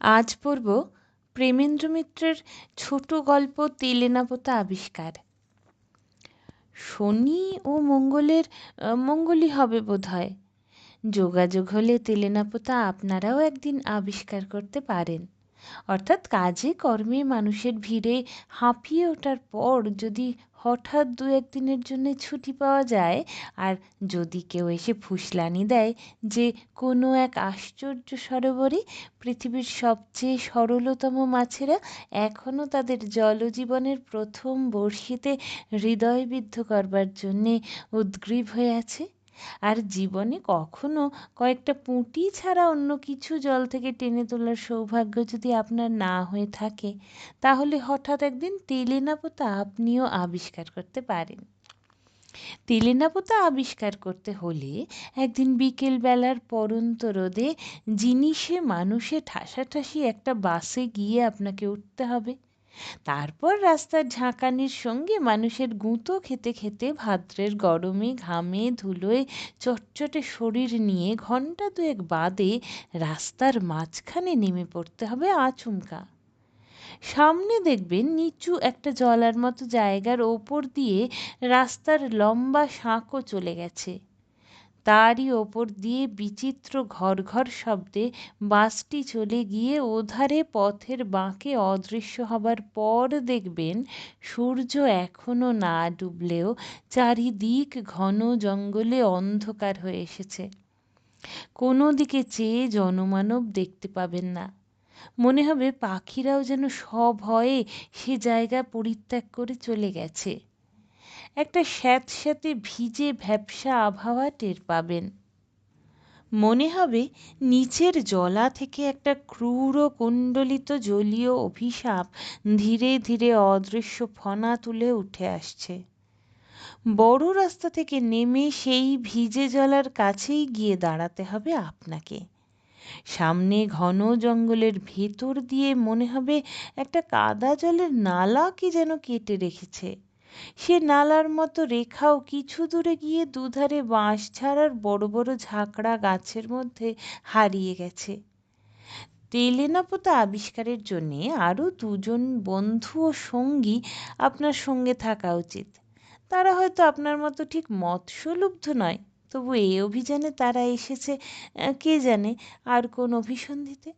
আজ পড়ব প্রেমেন্দ্র মিত্রের ছোট গল্প তেলেনাপোতা আবিষ্কার। শনি ও মঙ্গলের মঙ্গলই হবে বোধ হয় যোগাযোগ হলে তেলেনাপোতা আপনারাও একদিন আবিষ্কার করতে পারেন। অর্থাৎ কাজে কর্মে মানুষের ভিড়ে হাঁপিয়ে ওঠার পর যদি হঠাৎ দু একদিনের জন্যে ছুটি পাওয়া যায়। আর যদি কেউ এসে ফুসলানি দেয় যে কোনো এক আশ্চর্য সরোবরে, পৃথিবীর সবচেয়ে সরলতম মাছেরা এখনও তাদের জলজীবনের প্রথম বড়শিতে হৃদয়বিদ্ধ করবার জন্যে উদ্গ্রীব হয়ে আছে। আর জীবনে কখনো কয়েকটা পুঁটি ছাড়া অন্য কিছু জল থেকে টেনে তোলার সৌভাগ্য যদি আপনার না হয়ে থাকে, তাহলে হঠাৎ একদিন তেলেনাপোতা আপনিও আবিষ্কার করতে পারেন। তেলেনাপোতা আবিষ্কার করতে হলে একদিন বিকেল বেলার পরন্ত রোদে জিনিসে মানুষে ঠাসাঠাসি একটা বাসে গিয়ে আপনাকে উঠতে হবে। তারপর রাস্তার ঝাঁকানির সঙ্গে মানুষের গুঁতো খেতে খেতে ভাদ্রের গরমে ঘামে ধুলোয় চটচটে শরীর নিয়ে ঘণ্টা দুয়েক বাদে রাস্তার মাঝখানে নেমে পড়তে হবে আচমকা। সামনে দেখবেন নিচু একটা জলার মতো জায়গার ওপর দিয়ে রাস্তার লম্বা সাঁকো চলে গেছে। তারই ওপর দিয়ে বিচিত্র ঘর ঘর শব্দে বাসটি চলে গিয়ে ওধারে পথের বাঁকে অদৃশ্য হবার পর দেখবেন, সূর্য এখনও না ডুবলেও চারিদিক ঘন জঙ্গলে অন্ধকার হয়ে এসেছে। কোনো দিকে চেয়ে জনমানব দেখতে পাবেন না। মনে হবে পাখিরাও যেন সভয়ে সে জায়গা পরিত্যাগ করে চলে গেছে। একটা স্যাঁতস্যাঁতে ভিজে ভ্যাপসা আবহাওয়া টের পাবেন। মনে হবে নিচের জলা থেকে একটা ক্রূর কুণ্ডলিত জলীয় অভিশাপ ধীরে ধীরে অদৃশ্য ফনা তুলে উঠে আসছে। বড় রাস্তা থেকে নেমে সেই ভিজে জলার কাছেই গিয়ে দাঁড়াতে হবে আপনাকে। সামনে ঘন জঙ্গলের ভেতর দিয়ে মনে হবে একটা কাদা জলের নালা কি যেন কেটে রেখেছে। সে নালার মতো রেখাও কিছু দূরে গিয়ে দুধারে বাঁশ ছাড়ার বড় বড় ঝাঁকড়া গাছের মধ্যে হারিয়ে গেছে। তেলেনাপোতা আবিষ্কারের জন্যে আরও দুজন বন্ধু ও সঙ্গী আপনার সঙ্গে থাকা উচিত। তারা হয়তো আপনার মতো ঠিক মৎস্যলুব্ধ নয়, তবু এই অভিযানে তারা এসেছে কে জানে আর কোন অভিসন্ধিতে?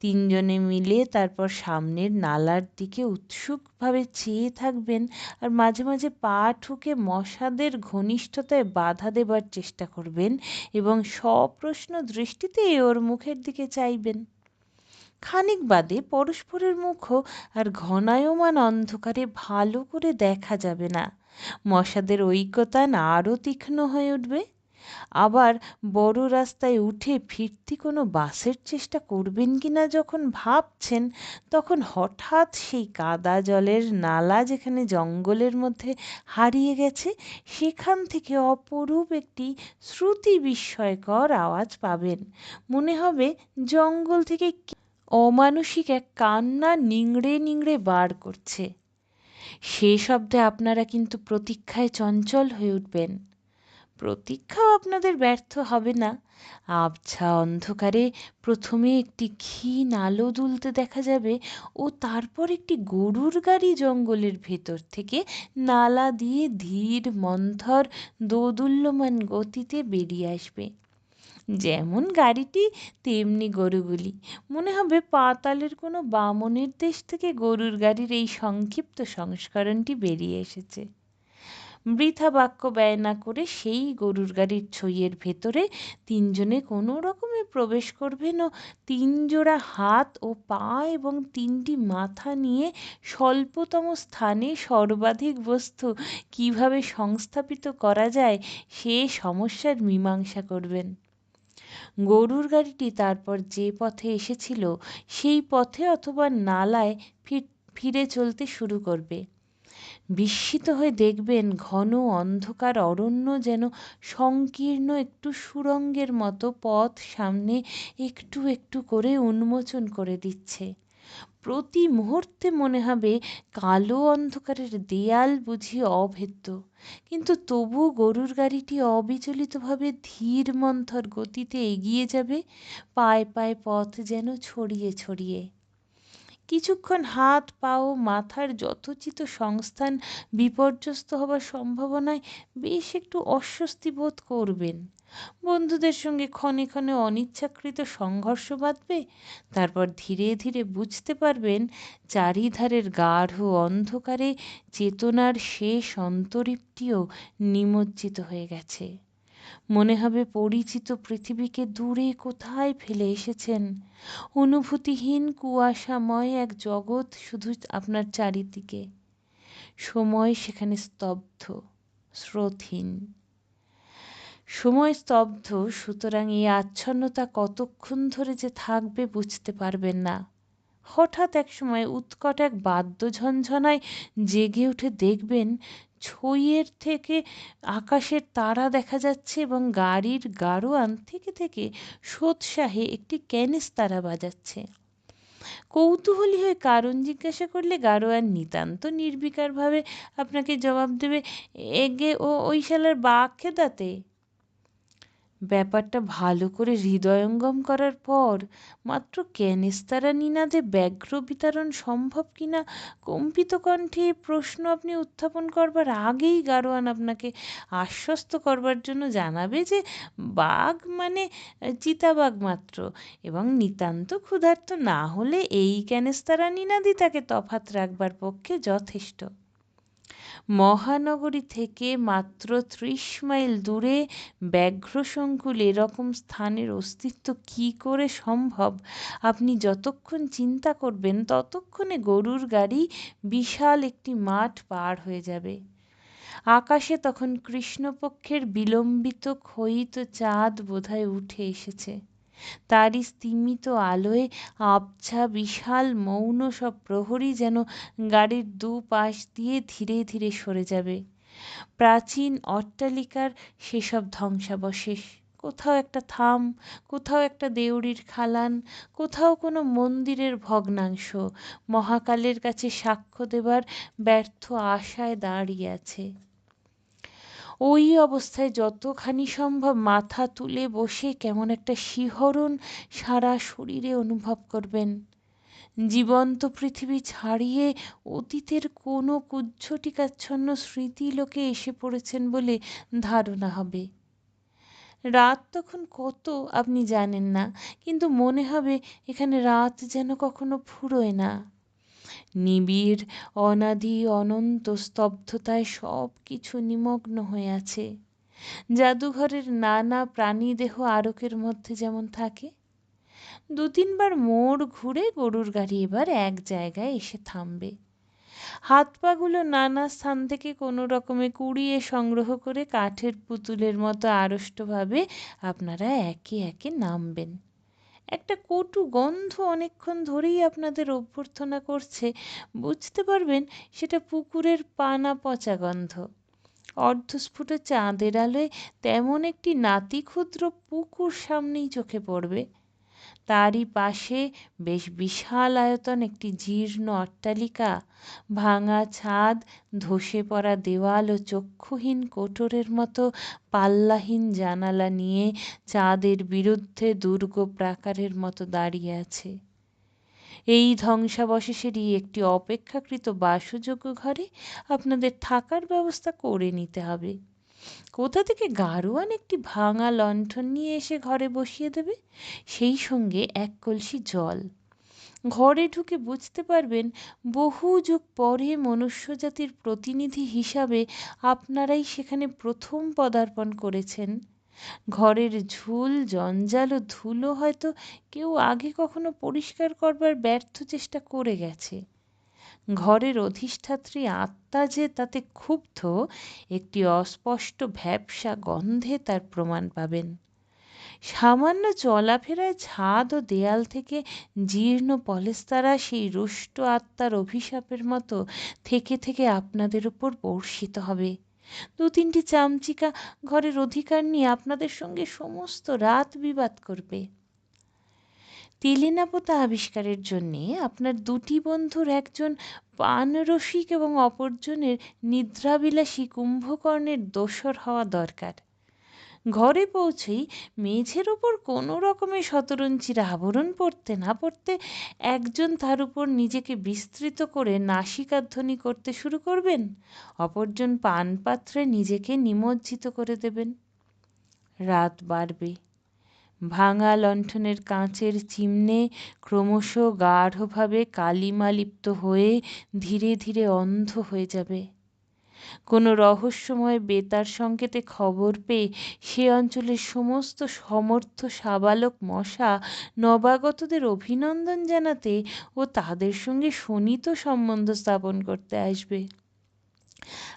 তিনজনে মিলে তারপর সামনের নালার দিকে উৎসুকভাবে চেয়ে থাকবেন আর মাঝে মাঝে পা ঠুকে মশাদের ঘনিষ্ঠতায় বাধা দেবার চেষ্টা করবেন এবং সপ্রশ্ন দৃষ্টিতে ওর মুখের দিকে চাইবেন। খানিক বাদে পরস্পরের মুখও আর ঘনায়মান অন্ধকারে ভালো করে দেখা যাবে না। মশাদের ঐকতান আরও তীক্ষ্ণ হয়ে উঠবে। আবার বড় রাস্তায় উঠে ফিরতি কোনো বাসের চেষ্টা করবেন কি না যখন ভাবছেন, তখন হঠাৎ সেই কাদা জলের নালা যেখানে জঙ্গলের মধ্যে হারিয়ে গেছে, সেখান থেকে অপরূপ একটি শ্রুতি বিস্ময়কর আওয়াজ পাবেন। মনে হবে জঙ্গল থেকে অমানুষিক এক কান্না নিংড়ে নিংড়ে বার করছে। সে শব্দে আপনারা কিন্তু প্রতীক্ষায় চঞ্চল হয়ে উঠবেন। প্রতীক্ষাও আপনাদের ব্যর্থ হবে না। আবছা অন্ধকারে প্রথমে একটি ক্ষীণ আলো দুলতে দেখা যাবে ও তারপর একটি গরুর গাড়ি জঙ্গলের ভেতর থেকে নালা দিয়ে ধীর মন্থর দোদুল্যমান গতিতে বেরিয়ে আসবে। যেমন গাড়িটি, তেমনি গরুগুলি। মনে হবে পাতালের কোনো বামনের দেশ থেকে গরুর গাড়ির এই সংক্ষিপ্ত সংস্করণটি বেরিয়ে এসেছে। বৃথা বাক্য ব্যয় না করে সেই গরুর গাড়ির ছইয়ের ভেতরে তিনজনে কোনো রকমে প্রবেশ করবেন ও তিন জোড়া হাত ও পা এবং তিনটি মাথা নিয়ে স্বল্পতম স্থানে সর্বাধিক বস্তু কীভাবে সংস্থাপিত করা যায় সে সমস্যার মীমাংসা করবেন। গরুর গাড়িটি তারপর যে পথে এসেছিল সেই পথে অথবা নালায় ফিরে চলতে শুরু করবে। বিস্মিত হয়ে দেখবেন ঘন অন্ধকার অরণ্য যেন সংকীর্ণ একটু সুরঙ্গের মতো পথ সামনে একটু একটু করে উন্মোচন করে দিচ্ছে। প্রতি মুহূর্তে মনে হবে কালো অন্ধকারের দেয়াল বুঝি অভেদ্য, কিন্তু তবু গরুর গাড়িটি অবিচলিতভাবে ধীর মন্থর গতিতে এগিয়ে যাবে, পায়ে পায়ে পথ যেন ছড়িয়ে ছড়িয়ে। কিছুক্ষণ হাত পা ও মাথার যথোচিত সংস্থান বিপর্যস্ত হবার সম্ভাবনায় বেশ একটু অস্বস্তি বোধ করবেন। বন্ধুদের সঙ্গে ক্ষণে ক্ষণে অনিচ্ছাকৃত সংঘর্ষ বাঁধবে, তারপর ধীরে ধীরে বুঝতে পারবেন চারিধারের গাঢ় অন্ধকারে চেতনার শেষ অন্তরীপটিও নিমজ্জিত হয়ে গেছে। মনে হবে পরিচিত পৃথিবীকে দূরে কোথায় ফেলে এসেছেন। অনুভূতিহীন কুয়াশাময় এক জগৎ শুধু আপনার চারিদিকে। সময় সেখানে স্তব্ধ, স্রোতহীন। সময় স্তব্ধ, সুতরাং এই আচ্ছন্নতা কতক্ষণ ধরে যে থাকবে বুঝতে পারবেন না। হঠাৎ এক সময় উৎকট এক বাদ্য ঝনঝনায় জেগে উঠে দেখবেন ছইয়ের থেকে আকাশের তারা দেখা যাচ্ছে এবং গাড়ির গাড়োয়ান থেকে থেকে সোৎসাহে একটি তারা বাজাচ্ছে। কৌতূহলী হয়ে কারণ জিজ্ঞাসা করলে গাড়োয়ান নিতান্ত নির্বিকারভাবে আপনাকে জবাব দেবে, এগে ও ওই শালার বাঘ খেদাতে? ব্যাপারটা ভালো করে হৃদয়ঙ্গম করার পর, মাত্র ক্যানেস্তারা নিনাদে ব্যগ্র বিতরণ সম্ভব কিনা, কম্পিত কণ্ঠে প্রশ্ন আপনি উত্থাপন করবার আগেই গারোয়ান আপনাকে আশ্বস্ত করবার জন্য জানাবে যে, বাঘ মানে চিতাবাঘ মাত্র এবং নিতান্ত ক্ষুধার্ত না হলে এই ক্যানেস্তারা নিনাদই তাকে তফাত রাখবার পক্ষে যথেষ্ট। মহানগরী থেকে মাত্র ত্রিশ মাইল দূরে ব্যাঘ্রসংকুল এরকম স্থানের অস্তিত্ব কি করে সম্ভব? আপনি যতক্ষণ চিন্তা করবেন, ততক্ষণে গরুর গাড়ি বিশাল একটি মাঠ পার হয়ে যাবে। আকাশে তখন কৃষ্ণপক্ষের বিলম্বিত ক্ষয়িত চাঁদ বোধহয় উঠে এসেছে। তারই স্তিমিত আলোয় আবছা বিশাল মৌন সব প্রহরী যেন গাড়ির দু পাশ দিয়ে ধীরে ধীরে সরে যাবে। প্রাচীন অট্টালিকার সেসব ধ্বংসাবশেষ, কোথাও একটা থাম, কোথাও একটা দেউড়ির খালান, কোথাও কোনো মন্দিরের ভগ্নাংশ, মহাকালের কাছে সাক্ষ্য দেবার ব্যর্থ আশায় দাঁড়িয়ে আছে। ওই অবস্থায় যতখানি সম্ভব মাথা তুলে বসে কেমন একটা শিহরণ সারা শরীরে অনুভব করবেন। জীবন্ত পৃথিবী ছাড়িয়ে অতীতের কোনো কুজ্ঝটিকাচ্ছন্ন স্মৃতিলোকে এসে পড়েছেন বলে ধারণা হবে। রাত তখন কত আপনি জানেন না, কিন্তু মনে হবে এখানে রাত যেন কখনো ফুরোয় না। নিবিড়, অনাদি, অনন্ত স্তব্ধতায় সব কিছু নিমগ্ন হয়ে আছে। জাদুঘরের নানা প্রাণীদেহ আরকের মধ্যে যেমন থাকে, দু তিনবার মোড় ঘুরে গরুর গাড়ি এবার এক জায়গায় এসে থামবে। হাত পাগুলো নানা স্থান থেকে কোনো রকমে কুড়িয়ে সংগ্রহ করে কাঠের পুতুলের মতো আড়ষ্টভাবে আপনারা একে একে নামবেন। একটা কটু গন্ধ অনেকক্ষণ ধরেই আপনাদের অভ্যর্থনা করছে। বুঝতে পারবেন, সেটা পুকুরের পানা পচা গন্ধ। অর্ধস্ফুট চাঁদের আলোয় তেমন একটি নাতিক্ষুদ্র পুকুর সামনেই চোখে পড়বে। তারই পাশে বেশ বিশাল আয়তন একটি জীর্ণ অট্টালিকা, ভাঙা ছাদ, ধসে পড়া দেওয়াল ও চক্ষুহীন কোটরের মতো পাল্লাহীন জানালা নিয়ে চাঁদের বিরুদ্ধে দুর্গ প্রাকারের মতো দাঁড়িয়ে আছে। এই ধ্বংসাবশেষেরই একটি অপেক্ষাকৃত বাসযোগ্য ঘরে আপনাদের থাকার ব্যবস্থা করে নিতে হবে। কোথা থেকে গারোয়ান একটি ভাঙা লণ্ঠন নিয়ে এসে ঘরে বসিয়ে দেবে? সেই সঙ্গে এক কলসি জল। ঘরে ঢুকে বুঝতে পারবেন, বহু যুগ পরে মনুষ্যজাতির প্রতিনিধি হিসাবে আপনারাই সেখানে প্রথম পদার্পণ করেছেন। ঘরের ঝুল, জঞ্জাল ও ধুলো হয়তো কেউ আগে কখনো পরিষ্কার করবার ব্যর্থ চেষ্টা করে গেছে। ঘরের অধিষ্ঠাত্রী আত্মা যে তাতে ক্ষুব্ধ, একটি অস্পষ্ট ভ্যাপসা গন্ধে তার প্রমাণ পাবেন। সামান্য চলাফেরায় ছাদ ও দেয়াল থেকে জীর্ণ পলেস্তারা সেই রুষ্ট আত্মার অভিশাপের মতো থেকে থেকে আপনাদের উপর বর্ষিত হবে। দু তিনটি চামচিকা ঘরের অধিকার নিয়ে আপনাদের সঙ্গে সমস্ত রাত বিবাদ করবে। তেলেনাপোতা আবিষ্কারের জন্যে আপনার দুটি বন্ধুর একজন পানরসিক এবং অপরজনের নিদ্রাবিলাসী কুম্ভকর্ণের দোসর হওয়া দরকার। ঘরে পৌঁছেই মেঝের ওপর কোনো রকমের শতরঞ্চির আবরণ পড়তে না পড়তে একজন তার উপর নিজেকে বিস্তৃত করে নাসিকাধ্বনি করতে শুরু করবেন। অপরজন পানপাত্রে নিজেকে নিমজ্জিত করে দেবেন। রাত বাড়বে। ভাঙা লণ্ঠনের কাঁচের চিমনে ক্রমশ গাঢ়ভাবে কালিমালিপ্ত হয়ে ধীরে ধীরে অন্ধ হয়ে যাবে। কোনো রহস্যময় বেতার সংকেতে খবর পেয়ে সে অঞ্চলের সমস্ত সমর্থ সাবালক মশা নবাগতদের অভিনন্দন জানাতে ও তাদের সঙ্গে শোনিত সম্বন্ধ স্থাপন করতে আসবে।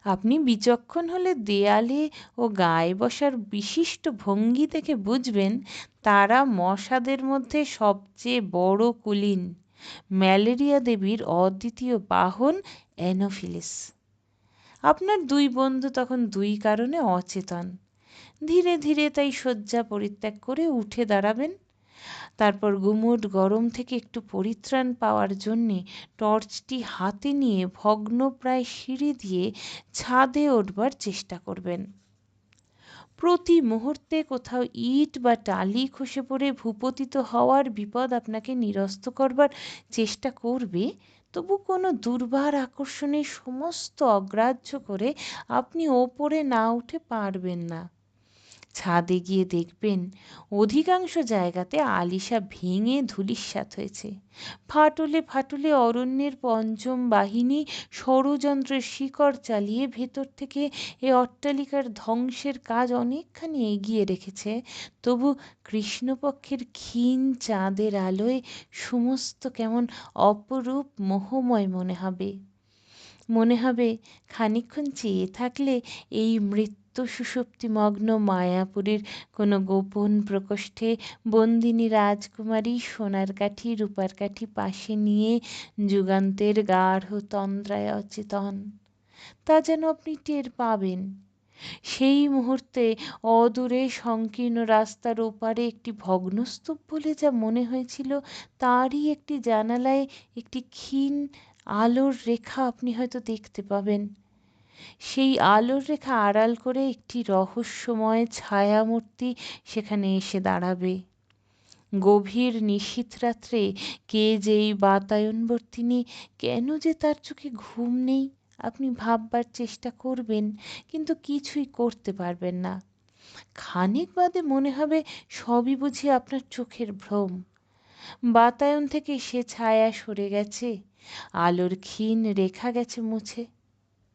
আপনি বিচক্ষণ হলে দেয়ালে ও গায়ে বসার বিশিষ্ট ভঙ্গি থেকে বুঝবেন তারা মশাদের মধ্যে সবচেয়ে বড় কুলীন। ম্যালেরিয়া দেবীর অদ্বিতীয় বাহন অ্যানোফিলিস। আপনার দুই বন্ধু তখন দুই কারণে অচেতন। ধীরে ধীরে তাই শয্যা পরিত্যাগ করে উঠে দাঁড়াবেন তারপর গুমুট গরম থেকে একটু পরিত্রাণ পাওয়ার জন্যে টর্চটি হাতে নিয়ে ভগ্নপ্রায় সিঁড়ি দিয়ে ছাদে ওঠবার চেষ্টা করবেন। প্রতি মুহূর্তে কোথাও ইট বা টালি খসে পড়ে ভূপতিত হওয়ার বিপদ আপনাকে নিরস্ত করবার চেষ্টা করবে, তবু কোনো দুর্বার আকর্ষণে সমস্ত অগ্রাহ্য করে আপনি ওপরে না উঠে পারবেন না। ছাদে গিয়ে দেখবেন অধিকাংশ জায়গাতে আলিশা ভেঙে ধূলিসাৎ হয়েছে। ফাটলে ফাটলে অরণ্যের পঞ্চম বাহিনী ষড়যন্ত্রের শিকড় চালিয়ে ভেতর থেকে এ অট্টালিকার ধ্বংসের কাজ অনেকখানি এগিয়ে রেখেছে। তবু কৃষ্ণপক্ষের ক্ষীণ চাঁদের আলোয় সমস্ত কেমন অপরূপ মোহময় মনে হবে। মনে হবে খানিক্ষণ চেয়ে থাকলে এই মৃত্যু সুষুপ্তিমগ্ন মায়াপুরীর কোনো গোপন প্রকোষ্ঠে বন্দিনী রাজকুমারী সোনার কাঠি, রূপার কাঠি পাশে নিয়ে যুগান্তের গাঢ় তন্দ্রায় অচেতন। তা যেন আপনি টের পাবেন। সেই মুহূর্তে অদূরে সংকীর্ণ রাস্তার ওপারে একটি ভগ্নস্তূপ বলে যা মনে হয়েছিল তারই একটি জানালায় একটি ক্ষীণ আলোর রেখা আপনি হয়তো দেখতে পাবেন। সেই আলোর রেখা আড়াল করে একটি রহস্যময় ছায়ামূর্তি সেখানে এসে দাঁড়াবে। গভীর নিশীথ রাত্রে কে যে এই বাতায়নবর্তিনী, কেন যে তার চোখে ঘুম নেই, আপনি ভাববার চেষ্টা করবেন, কিন্তু কিছুই করতে পারবেন না। খানিক বাদে মনে হবে সবই বুঝি আপনার চোখের ভ্রম। বাতায়ন থেকে সে ছায়া সরে গেছে, আলোর ক্ষীণ রেখা গেছে মুছে।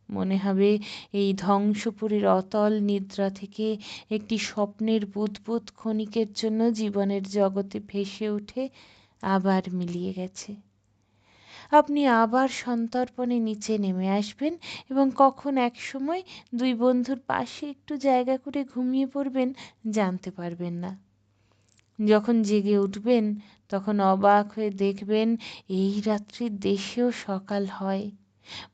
মনে হবে এই ধ্বংসপুরীর অতল নিদ্রা থেকে একটি স্বপ্নের বুদবুদ ক্ষণিকের জন্য জীবনের জগতে ভেসে উঠে আবার মিলিয়ে গেছে। আপনি আবার সন্তর্পণে নিচে নেমে আসবেন এবং কখন এক সময় দুই বন্ধুর পাশে একটু জায়গা করে ঘুমিয়ে পড়বেন জানতে পারবেন না। যখন জেগে উঠবেন, তখন অবাক হয়ে দেখবেন এই রাত্রির দেশেও সকাল হয়।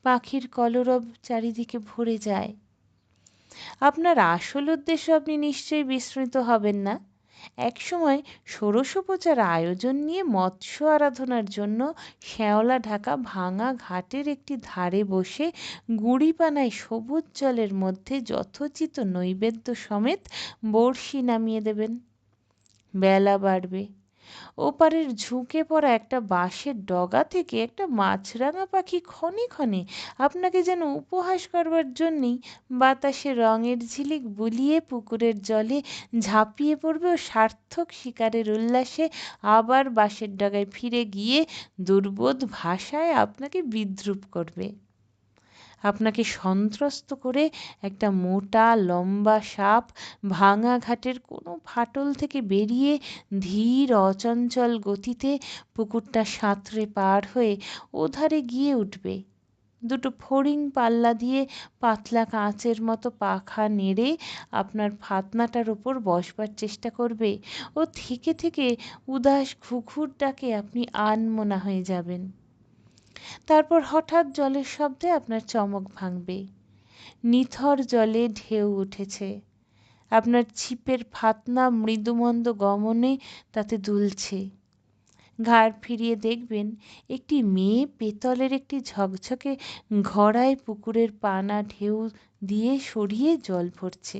পাখির কলরব চারিদিকে ভরে যায়। আপনার আসল উদ্দেশ্য আপনি নিশ্চয়ই বিস্মৃত হবেন না। একসময় ষোড়শোপচার আয়োজন নিয়ে মৎস্য আরাধনার জন্য শ্যাওলা ঢাকা ভাঙা ঘাটের একটি ধারে বসে গুঁড়িপানায় সবুজ জলের মধ্যে যথোচিত নৈবেদ্য সমেত বড়শি নামিয়ে দেবেন। বেলা বাড়বে। ওপারের ঝুঁকে পড়া একটা বাঁশের ডগা থেকে একটা মাছরাঙা পাখি ক্ষণে ক্ষণে আপনাকে যেন উপহাস করবার জন্যেই বাতাসে রঙের ঝিলিক বুলিয়ে পুকুরের জলে ঝাঁপিয়ে পড়বে ও সার্থক শিকারের উল্লাসে আবার বাঁশের ডগায় ফিরে গিয়ে দুর্বোধ ভাষায় আপনাকে বিদ্রুপ করবে। আপনাকে সন্ত্রস্ত করে একটা মোটা, লম্বা সাপ ভাঙা ঘাটের কোনো ফাটল থেকে বেরিয়ে ধীর, অচঞ্চল গতিতে পুকুরটা সাঁতরে পার হয়ে ওধারে গিয়ে উঠবে। দুটো ফড়িং পাল্লা দিয়ে পাতলা কাঁচের মতো পাখা নেড়ে আপনার ফাতনাটার ওপর বসবার চেষ্টা করবে ও থেকে থেকে উদাস ঘুঘুর ডাকে আপনি আনমনা হয়ে যাবেন। তারপর হঠাৎ জলের শব্দে আপনার চমক ভাঙবে। নিথর জলে ঢেউ উঠেছে। আপনার ছিপের ফাতনা মৃদুমন্দ গমনে তাতে দুলছে। ঘাড় ফিরিয়ে দেখবেন, একটি মেয়ে পেতলের একটি ঝকঝকে ঘড়ায় পুকুরের পানা ঢেউ দিয়ে সরিয়ে জল ভরছে।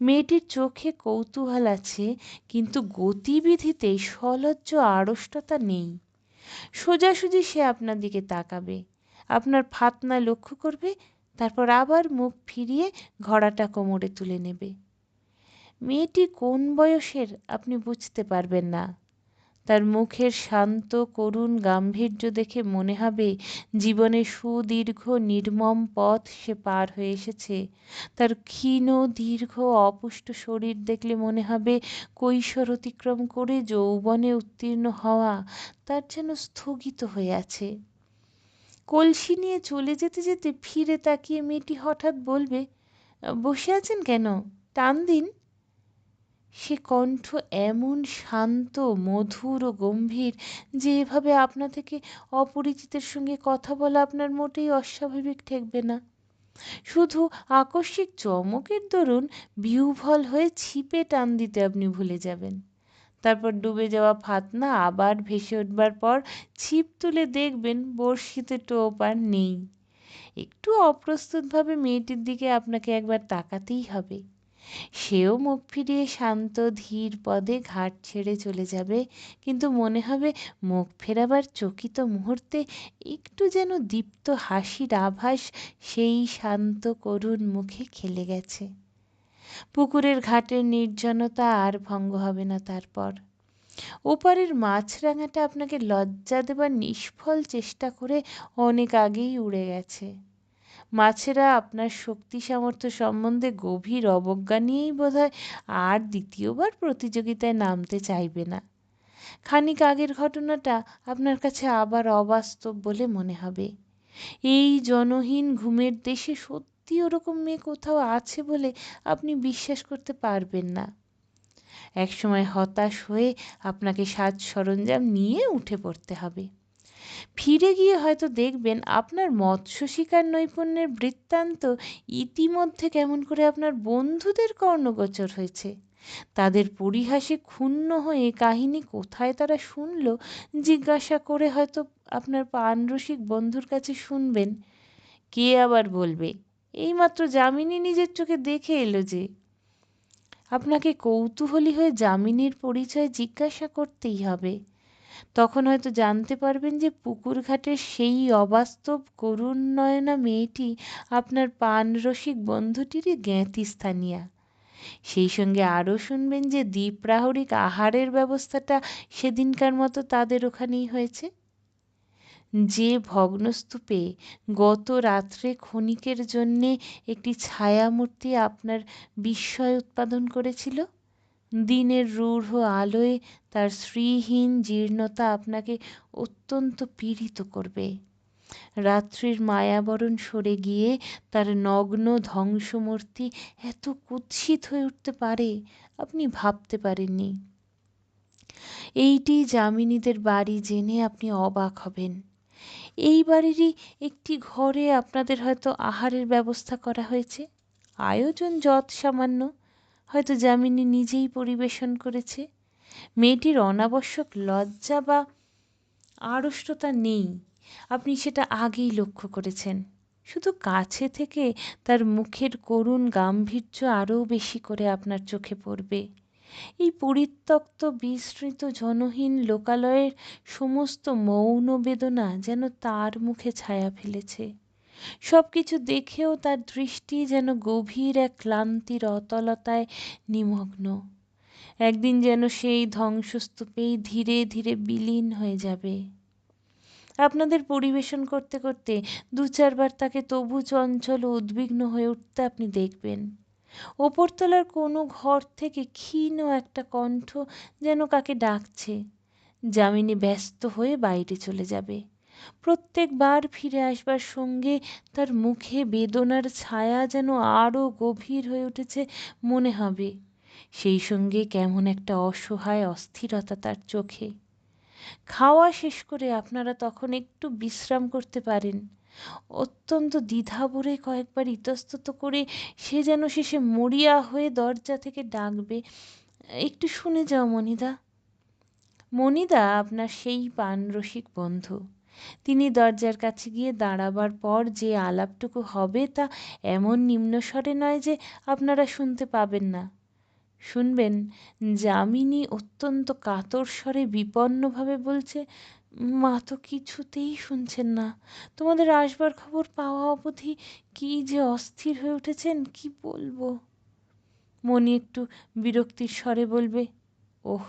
মেয়েটির চোখে কৌতূহল আছে, কিন্তু গতিবিধিতে সলজ্জ আড়ষ্টতা নেই। সোজাসুজি সে আপনার দিকে তাকাবে। আপনার ফাতনা লক্ষ্য করবে, তারপর আবার মুখ ফিরিয়ে ঘোড়াটা কোমরে তুলে নেবে। মেয়েটি কোন বয়সের আপনি বুঝতে পারবেন না। তার মুখের শান্ত, করুণ গাম্ভীর্য দেখে মনে হবে জীবনের সুদীর্ঘ, নির্মম পথ সে পার হয়ে এসেছে। তার ক্ষীণ, দীর্ঘ, অপুষ্ট শরীর দেখলে মনে হবে কৈশোর অতিক্রম করে যৌবনে উত্তীর্ণ হওয়া তার যেন স্থগিত হয়ে আছে। কলসি নিয়ে চলে যেতে যেতে ফিরে তাকিয়ে মেয়েটি হঠাৎ বলবে, বসে আছেন কেন? টান দিন। সে কণ্ঠ এমন শান্ত, মধুর ও গম্ভীর যে এভাবে আপনা থেকে অপরিচিতের সঙ্গে কথা বলা আপনার মোটেই অস্বাভাবিক ঠেকবে না। শুধু আকস্মিক চমকের দরুন বিহ্বল হয়ে ছিপে টান দিতে আপনি ভুলে যাবেন। তারপর ডুবে যাওয়া ফাতনা আবার ভেসে উঠবার পর ছিপ তুলে দেখবেন বড়শিতে টোপ আর নেই। একটু অপ্রস্তুতভাবে মেয়েটির দিকে আপনাকে একবার তাকাতেই হবে। সেও মুখ ফিরিয়ে শান্ত ধীর পদে ঘাট ছেড়ে চলে যাবে। কিন্তু মনে হবে মুখ ফেরাবার চকিত মুহূর্তে একটু যেন দীপ্ত হাসির আভাস সেই শান্ত করুণ মুখে খেলে গেছে। পুকুরের ঘাটের নির্জনতা আর ভঙ্গ হবে না তারপর। ওপারের মাছরাঙাটা আপনাকে লজ্জা দেবার নিষ্ফল চেষ্টা করে অনেক আগেই উড়ে গেছে। মাছেরা আপনার শক্তি, সামর্থ্য সম্বন্ধে গভীর অবজ্ঞা নিয়েই বোধহয় আর দ্বিতীয়বার প্রতিযোগিতায় নামতে চাইবে না। খানিক আগের ঘটনাটা আপনার কাছে আবার অবাস্তব বলে মনে হবে। এই জনহীন ঘুমের দেশে সত্যি ওরকম মেয়ে কোথাও আছে বলে আপনি বিশ্বাস করতে পারবেন না। একসময় হতাশ হয়ে আপনাকে সাজ সরঞ্জাম নিয়ে উঠে পড়তে হবে। ফিরে গিয়ে হয়তো দেখবেন আপনার মৎস্য শিকার নৈপুণ্যের বৃত্তান্ত ইতিমধ্যে কেমন করে আপনার বন্ধুদের কর্ণগোচর হয়েছে। তাদের পরিহাসে ক্ষুণ্ণ হয়ে কাহিনী কোথায় তারা শুনল, জিজ্ঞাসা করে হয়তো আপনার প্রাণরসিক বন্ধুর কাছে শুনবেন। কে আবার বলবে? এইমাত্র যামিনী নিজের চোখে দেখে এলো যে, আপনাকে কৌতূহলী হয়ে যামিনীর পরিচয় জিজ্ঞাসা করতেই হবে। তখন হয়তো জানতে পারবেন যে পুকুর ঘাটের সেই অবাস্তব করুণ নয়না মেয়েটি আপনার পানরসিক বন্ধুটিরই জ্ঞাতি স্থানীয়া। সেই সঙ্গে আরও শুনবেন যে দ্বীপ্রাহরিক আহারের ব্যবস্থাটা সেদিনকার মতো তাদের ওখানেই হয়েছে। যে ভগ্নস্তূপে গত রাত্রে ক্ষণিকের জন্যে একটি ছায়ামূর্তি আপনার বিস্ময় উৎপাদন করেছিল? দিনের রূঢ় আলোয় তার শ্রীহীন জীর্ণতা আপনাকে অত্যন্ত পীড়িত করবে। রাত্রির মায়াবরণ সরে গিয়ে তার নগ্ন ধ্বংসমূর্তি এত কুৎসিত হয়ে উঠতে পারে, আপনি ভাবতে পারেননি। এইটি যামিনীদের বাড়ি জেনে আপনি অবাক হবেন। এই বাড়িরই একটি ঘরে আপনাদের হয়তো আহারের ব্যবস্থা করা হয়েছে। আয়োজন যৎ সামান্য হয়তো যামিনী নিজেই পরিবেশন করেছে। মেয়েটির অনাবশ্যক লজ্জা বা আড়ষ্টতা নেই। আপনি সেটা আগেই লক্ষ্য করেছেন। শুধু কাছে থেকে তার মুখের করুণ গাম্ভীর্য আরও বেশি করে আপনার চোখে পড়বে। এই পরিত্যক্ত বিস্মৃত জনহীন লোকালয়ের সমস্ত মৌন বেদনা যেন তার মুখে ছায়া ফেলেছে। সব কিছু দেখেও তার দৃষ্টি যেন গভীর এক ক্লান্তির অতলতায় নিমগ্ন। একদিন যেন সেই ধ্বংসস্তূপেই ধীরে ধীরে বিলীন হয়ে যাবে। আপনাদের পরিবেশন করতে করতে দু চারবার তাকে তবু চঞ্চল ও উদ্বিগ্ন হয়ে উঠতে আপনি দেখবেন। ওপরতলার কোনো ঘর থেকে ক্ষীণ একটা কণ্ঠ যেন কাকে ডাকছে। যামিনী ব্যস্ত হয়ে বাইরে চলে যাবে। প্রত্যেকবার ফিরে আসবার সঙ্গে তার মুখে বেদনার ছায়া যেন আরও গভীর হয়ে উঠেছে মনে হবে। সেই সঙ্গে কেমন একটা অসহায় অস্থিরতা তার চোখে। খাওয়া শেষ করে আপনারা তখন একটু বিশ্রাম করতে পারেন। অত্যন্ত দ্বিধা ভরে কয়েকবার ইতস্তত করে সে যেন শেষে মরিয়া হয়ে দরজা থেকে ডাকবে, একটু শুনে যাও মণিদা মনিদা আপনার সেই পানরসিক বন্ধু। তিনি দরজার কাছে গিয়ে দাঁড়াবার পর যে আলাপটুকু হবে তা এমন নিম্নস্বরে নয় যে আপনারা শুনতে পাবেন না। শুনবেন, যামিনী অত্যন্ত কাতর স্বরে বিপন্নভাবে বলছে, মা তো কিছুতেই শুনছেন না। তোমাদের আসবার খবর পাওয়া অবধি কি যে অস্থির হয়ে উঠেছেন, কি বলব? মনি একটু বিরক্তির স্বরে বলবে, ওহ,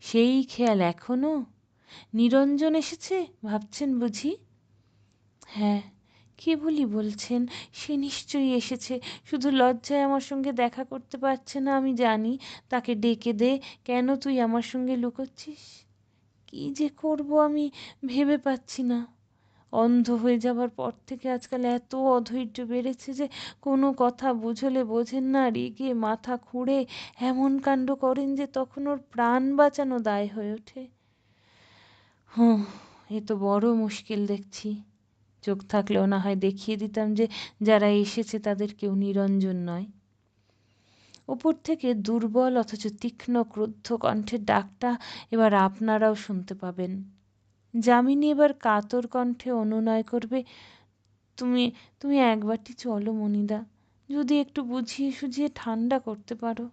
সেই খেয়াল এখনও? নিরঞ্জন এসেছে? ভাবছেন বুঝি? হ্যাঁ কেবলই বলছেন? সে নিশ্চয়ই এসেছে। শুধু লজ্জায় আমার সঙ্গে দেখা করতে পারছে না, আমি জানি। তাকে ডেকে দে। কেন তুই আমার সঙ্গে লুকোচ্ছিস? কী যে করব আমি ভেবে পাচ্ছি না। অন্ধ হয়ে যাবার পর থেকে আজকাল এত অধৈর্য বেড়েছে যে কোনো কথা বুঝলে বোঝেন না, রেগে মাথা খুঁড়ে এমন কাণ্ড করেন যে তখন ওর প্রাণ বাঁচানো দায় হয়ে ওঠে। হুঁ, এ তো বড় মুশকিল দেখছি। চোখ থাকলেও না হয় দেখিয়ে দিতাম যে যারা এসেছে তাদের কেউ নিরঞ্জন নয়। ওপর থেকে দুর্বল অথচ তীক্ষ্ণ, ক্রুদ্ধ কণ্ঠের ডাকটা এবার আপনারাও শুনতে পাবেন। যামিনী এবার কাতর কণ্ঠে অনুনয় করবে, তুমি তুমি একবারটি চলো মনিদা, যদি একটু বুঝিয়ে সুঝিয়ে ঠান্ডা করতে পারো।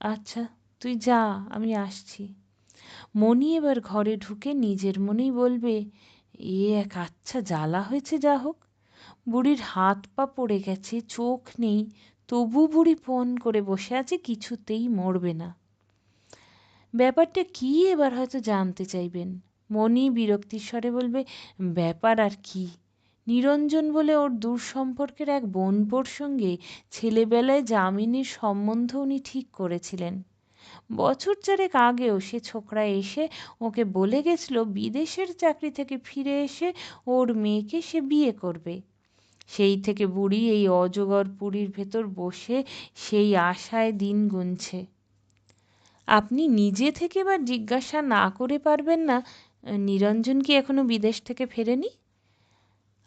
আচ্ছা তুই যা, আমি আসছি। মণি এবার ঘরে ঢুকে নিজের মনেই বলবে, এ এক আচ্ছা জ্বালা হয়েছে যা হোক। বুড়ির হাত পা পড়ে গেছে, চোখ নেই তবু বুড়ি পণ করে বসে আছে, কিছুতেই মরবে না। ব্যাপারটা কি এবার হয়তো জানতে চাইবেন? মণি বিরক্তির স্বরে বলবে, ব্যাপার আর কি? নিরঞ্জন বলে ওর দূর সম্পর্কের এক বোনপোর সঙ্গে ছেলেবেলায় যামিনীর সম্বন্ধ উনি ঠিক করেছিলেন। বছর চারেক আগেও সে ছোকরা এসে ওকে বলে গেছিল, বিদেশের চাকরি থেকে ফিরে এসে ওর মেয়েকে সে বিয়ে করবে। সেই থেকে বুড়ি এই অজগর পুরীর ভেতর বসে সেই আশায় দিন গুনছে। আপনি নিজে থেকে বা জিজ্ঞাসা না করে পারবেন না। নিরঞ্জন কি এখনও বিদেশ থেকে ফেরেনি?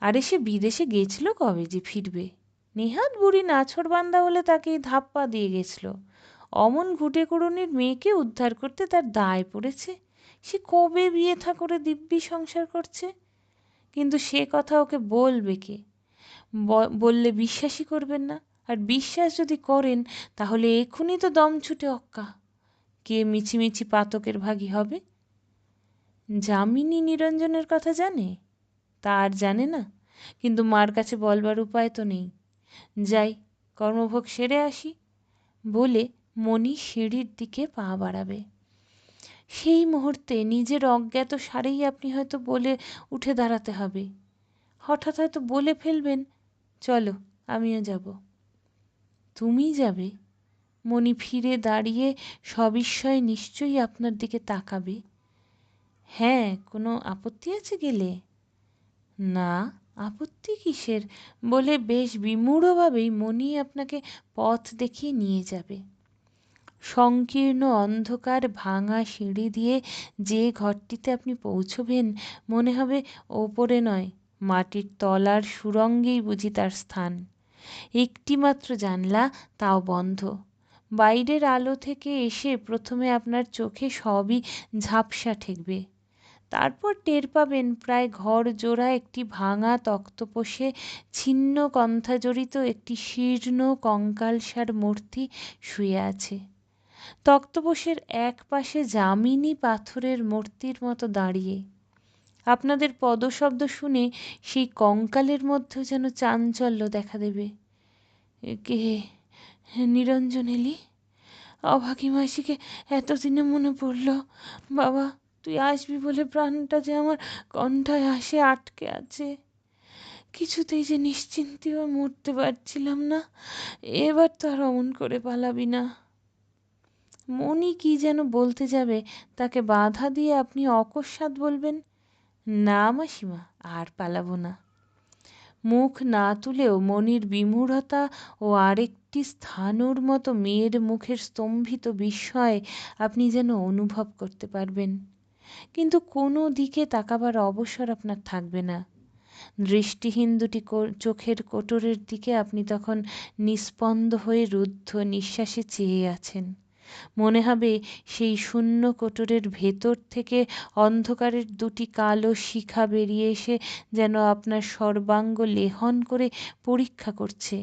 আরে সে বিদেশে গেছিল কবে যে ফিরবে? নেহাত বুড়ি বান্দা বলে তাকে ধাপ্পা দিয়ে গেছিল। অমন ঘুঁটেকুড়ুনির মেয়েকে উদ্ধার করতে তার দায় পড়েছে। সে কবে বিয়ে থা করে দিব্যি সংসার করছে? কিন্তু সে কথা ওকে বলবে কে? বললে বিশ্বাসই করবেন না। আর বিশ্বাস যদি করেন, তাহলে এক্ষুনি তো দম ছুটে অক্কা। কে মিছিমিছি পাতকের ভাগী হবে? যামিনী নিরঞ্জনের কথা জানে? তা আর জানে না। কিন্তু মার কাছে বলবার উপায় তো নেই। যাই, কর্মভোগ সেরে আসি। বলে মণি সিঁড়ির দিকে পা বাড়াবে। সেই মুহূর্তে নিজের অজ্ঞাত সারেই আপনি হয়তো বলে উঠে দাঁড়াতে হবে। হঠাৎ হয়তো বলে ফেলবেন, চলো, আমিও যাব। তুমি যাবে? মণি ফিরে দাঁড়িয়ে সবিস্ময়ে নিশ্চয়ই আপনার দিকে তাকাবে। হ্যাঁ কোনো আপত্তি আছে গেলে? না, আপত্তি কিসের? বলে বেশ বিমূঢ়ভাবেই মণি আপনাকে পথ দেখিয়ে নিয়ে যাবে। সংকীর্ণ অন্ধকার ভাঙা সিঁড়ি দিয়ে যে ঘরটিতে আপনি পৌঁছবেন, মনে হবে ওপরে নয়, মাটির তলার সুরঙ্গেই বুঝি তার স্থান। একটিমাত্র জানলা, তাও বন্ধ। বাইরের আলো থেকে এসে প্রথমে আপনার চোখে সবই ঝাপসা ঠেকবে। তারপর টের পাবেন প্রায় ঘর জোড়া একটি ভাঙা তক্তপোষে ছিন্ন কন্থাজড়িত একটি শীর্ণ কঙ্কালসার মূর্তি শুয়ে আছে। তক্তপোষের এক পাশে যামিনী পাথরের মূর্তির মতো দাঁড়িয়ে। আপনাদের পদশব্দ শুনে সেই কঙ্কালের মধ্যেও যেন চাঞ্চল্য দেখা দেবে। কে? নিরঞ্জন এলি? অভাগী মাসিকে এতদিনে মনে পড়ল, বাবা, তুই আসবি বলে প্রাণটা যে আমার কণ্ঠায় আসে, আটকে আছে। কিছুতেই যে নিশ্চিন্তে মরতে পারছিলাম না, এবার তো আর অমন করে পালাবি না। মনি কি যেন বলতে যাবে, তাকে বাধা দিয়ে আপনি অকস্মাৎ বলবেন, না মাসিমা, আর পালাবো না। মুখ না তুলেও মনির বিমূঢ়তা ও আরেকটি স্থানুর মতো মেয়ের মুখের স্তম্ভিত বিস্ময় আপনি যেন অনুভব করতে পারবেন। কিন্তু কোনো দিকে তাকাবার অবসর আপনার থাকবে না। দৃষ্টিহীন দুটি চোখের কোটরের দিকে আপনি তখন নিস্পন্দ হয়ে রুদ্ধ নিঃশ্বাসে চেয়ে আছেন। মনে হবে সেই শূন্য কোটরের ভেতর থেকে অন্ধকারের দুটি কালো শিখা বেরিয়ে এসে যেন আপনার সর্বাঙ্গ লেহন করে পরীক্ষা করছে।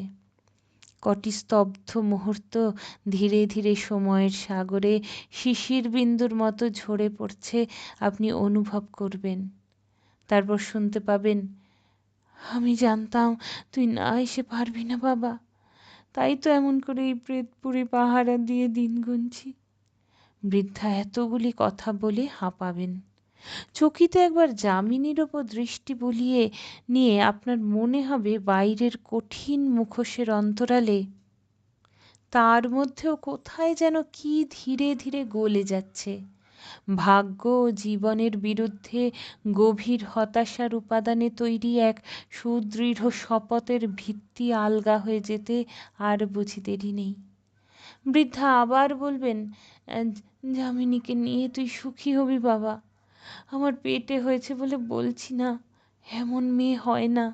কটি স্তব্ধ মুহূর্ত ধীরে ধীরে সময়ের সাগরে শিশির বিন্দুর মতো ঝরে পড়ছে আপনি অনুভব করবেন। তারপর শুনতে পাবেন, আমি জানতাম তুই না এসে পারবি না বাবা। তাই তো এমন করে এই প্রেতপুরি পাহারা দিয়ে দিন গুনছি। বৃদ্ধা এতগুলি কথা বলে হাঁপাবেন। চকিতে একবার যামিনীর ওপর দৃষ্টি বুলিয়ে নিয়ে আপনার মনে হবে বাইরের কঠিন মুখোশের অন্তরালে। তার মধ্যেও কোথায় যেন কি ধীরে ধীরে গলে যাচ্ছে। ভাগ্য ও জীবনের বিরুদ্ধে গভীর হতাশার উপাদানে তৈরি এক সুদৃঢ় শপথের ভিত্তি আলগা হয়ে যেতে আর বুঝি দেরি নেই। বৃদ্ধা আবার বলবেন যামিনীকে নিয়ে তুই সুখী হবি বাবা। আমার পেটে হয়েছে বলে বলছি না, এমন মেয়ে হয় না।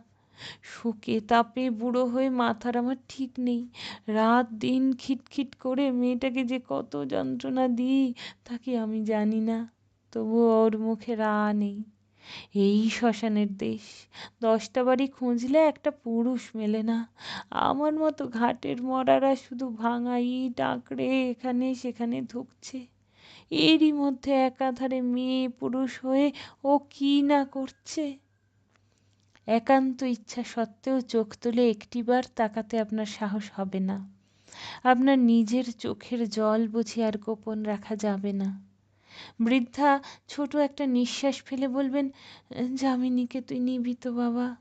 শোকে তাপে বুড়ো হয়ে মাথার আমার ঠিক নেই। রাত দিন খিটখিট করে মেয়েটাকে যে কত যন্ত্রণা দিই তাকে আমি জানি না। তবু ওর মুখে রা নেই। এই শ্মশানের দেশ। দশটা বাড়ি খুঁজলে একটা পুরুষ মেলে না। আমার মতো ঘাটের মরারা শুধু ভাঙা ইট, আঁকড়ে এখানে সেখানে ধুকছে। এরই মধ্যে একাধারে মেয়ে পুরুষ হয়ে ও কি না করছে? একান্ত ইচ্ছা সত্ত্বেও চোখ তুলে একটিবার তাকাতে আপনার সাহস হবে না। আপনার নিজের চোখের জল বুঝি আর গোপন রাখা যাবে না। বৃদ্ধা ছোট একটা নিঃশ্বাস ফেলে বলবেন, যামিনীকে তুই নিবি তো বাবা,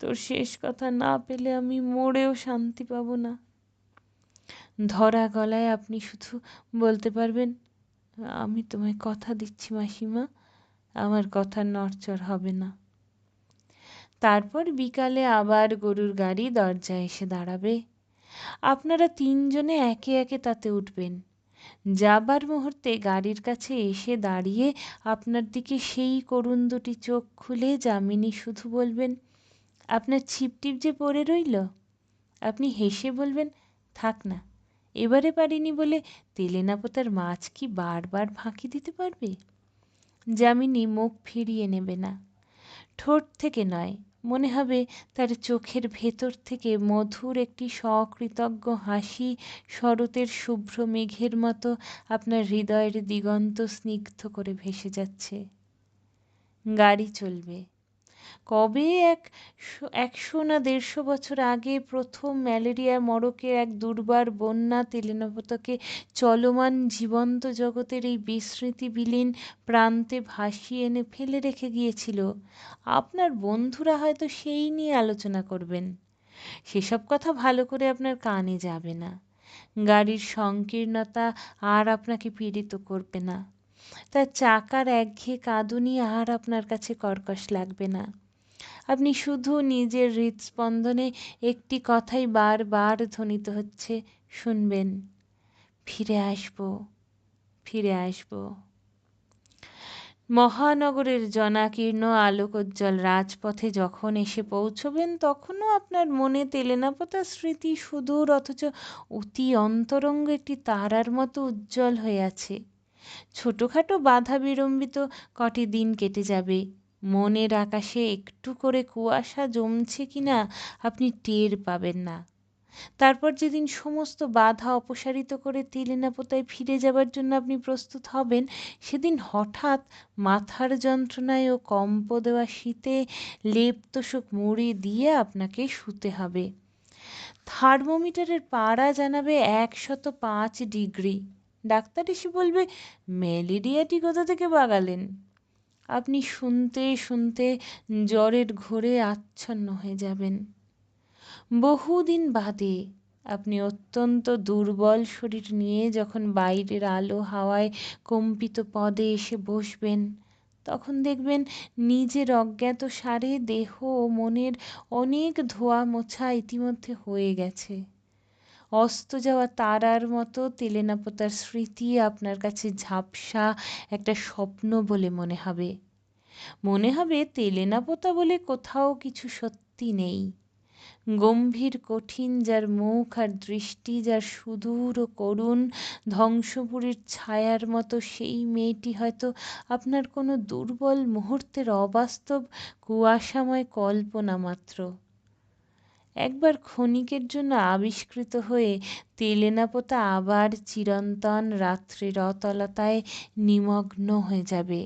তোর শেষ কথা না পেলে আমি মরেও শান্তি পাব না। ধরা গলায় আপনি শুধু বলতে পারবেন, আমি তোমায় কথা দিচ্ছি মাসিমা, আমার কথা নড়চড় হবে না। তারপর বিকালে আবার গরুর গাড়ি দরজায় এসে দাঁড়াবে। আপনারা তিনজনে একে একে তাতে উঠবেন। যাবার মুহূর্তে গাড়ির কাছে এসে দাঁড়িয়ে আপনার দিকে সেই করুণ দুটি চোখ খুলে যামিনী শুধু বলবেন, আপনার ছিপটিপ যে পড়ে রইল? আপনি হেসে বলবেন, থাক না, এবারে পারিনি বলে তেলেনাপোতার মাছ কি বারবার ফাঁকি দিতে পারবে? যামিনী মুখ ফিরিয়ে নেবে না। ঠোঁট থেকে নয় মনে হবে তার চোখের ভেতর থেকে মধুর একটি সকৃতজ্ঞ হাসি, শরতের শুভ্র মেঘের মতো আপনার হৃদয়ের দিগন্ত স্নিগ্ধ করে ভেসে যাচ্ছে। গাড়ি চলবে। কবে এক একশো না দেড়শো বছর আগে প্রথম ম্যালেরিয়া মড়কে এক দুর্বার বন্যা তেলেনবতকে চলমান জীবন্ত জগতের এই বিস্মৃতি বিলীন প্রান্তে ভাসিয়ে এনে ফেলে রেখে গিয়েছিল। আপনার বন্ধুরা হয়তো সেই নিয়ে আলোচনা করবেন। সেসব কথা ভালো করে আপনার কানে যাবে না। গাড়ির সংকীর্ণতা আর আপনাকে পীড়িত করবে না। তার চাকার একঘেয়ে কাঁদুনি আর আপনার কাছে কর্কশ লাগবে না। আপনি শুধু নিজের হৃদস্পন্দনে একটি কথাই বারবার ধ্বনিত হচ্ছে, শুনবেন, ফিরে আসব ফিরে আসব। মহানগরের জনাকীর্ণ আলোকোজ্জ্বল রাজপথে যখন এসে পৌঁছবেন, তখনও আপনার মনে তেলেনাপোতা স্মৃতি সুদূর, অথচ অতি অন্তরঙ্গ একটি তারার মতো উজ্জ্বল হয়ে আছে। ছোটোখাটো বাধা বিড়ম্বিত কটি দিন কেটে যাবে। মনের আকাশে একটু করে কুয়াশা জমছে কিনা আপনি টের পাবেন না। তারপর যেদিন সমস্ত বাধা অপসারিত করে তেলেনাপোতায় ফিরে যাবার জন্য আপনি প্রস্তুত হবেন, সেদিন হঠাৎ মাথার যন্ত্রণায় ও কম্প দেওয়া শীতে লেপ তোষক মুড়ি দিয়ে আপনাকে শুতে হবে। থার্মোমিটারের পাড়া জানাবে একশত পাঁচ ডিগ্রি। ডাক্তার এসে বলবে ম্যালেরিয়াটি কোথা থেকে বাগালেন? আপনি শুনতে শুনতে জ্বরের ঘোরে আচ্ছন্ন হয়ে যাবেন। বহুদিন বাদে আপনি অত্যন্ত দুর্বল শরীর নিয়ে যখন বাইরের আলো হাওয়ায় কম্পিত পদে এসে বসবেন, তখন দেখবেন নিজের অজ্ঞাত সারে দেহ ও মনের অনেক ধোয়া মোছা ইতিমধ্যে হয়ে গেছে। অস্ত যাওয়া তারার মতো তেলেনাপোতার স্মৃতি আপনার কাছে ঝাপসা একটা স্বপ্ন বলে মনে হবে। মনে হবে তেলেনাপোতা বলে কোথাও কিছু সত্যি নেই। গম্ভীর কঠিন যার মুখ আর দৃষ্টি যার সুদূর ও করুণ ধ্বংসপুরীর ছায়ার মতো সেই মেয়েটি হয়তো আপনার কোনো দুর্বল মুহূর্তের অবাস্তব কুয়াশাময় কল্পনা মাত্র। একবার ক্ষণিকের জন্য আবিষ্কৃত হয়ে তেলেনাপোতা আবার চিরন্তন রাত্রির অতলতায় নিমগ্ন হয়ে যাবে।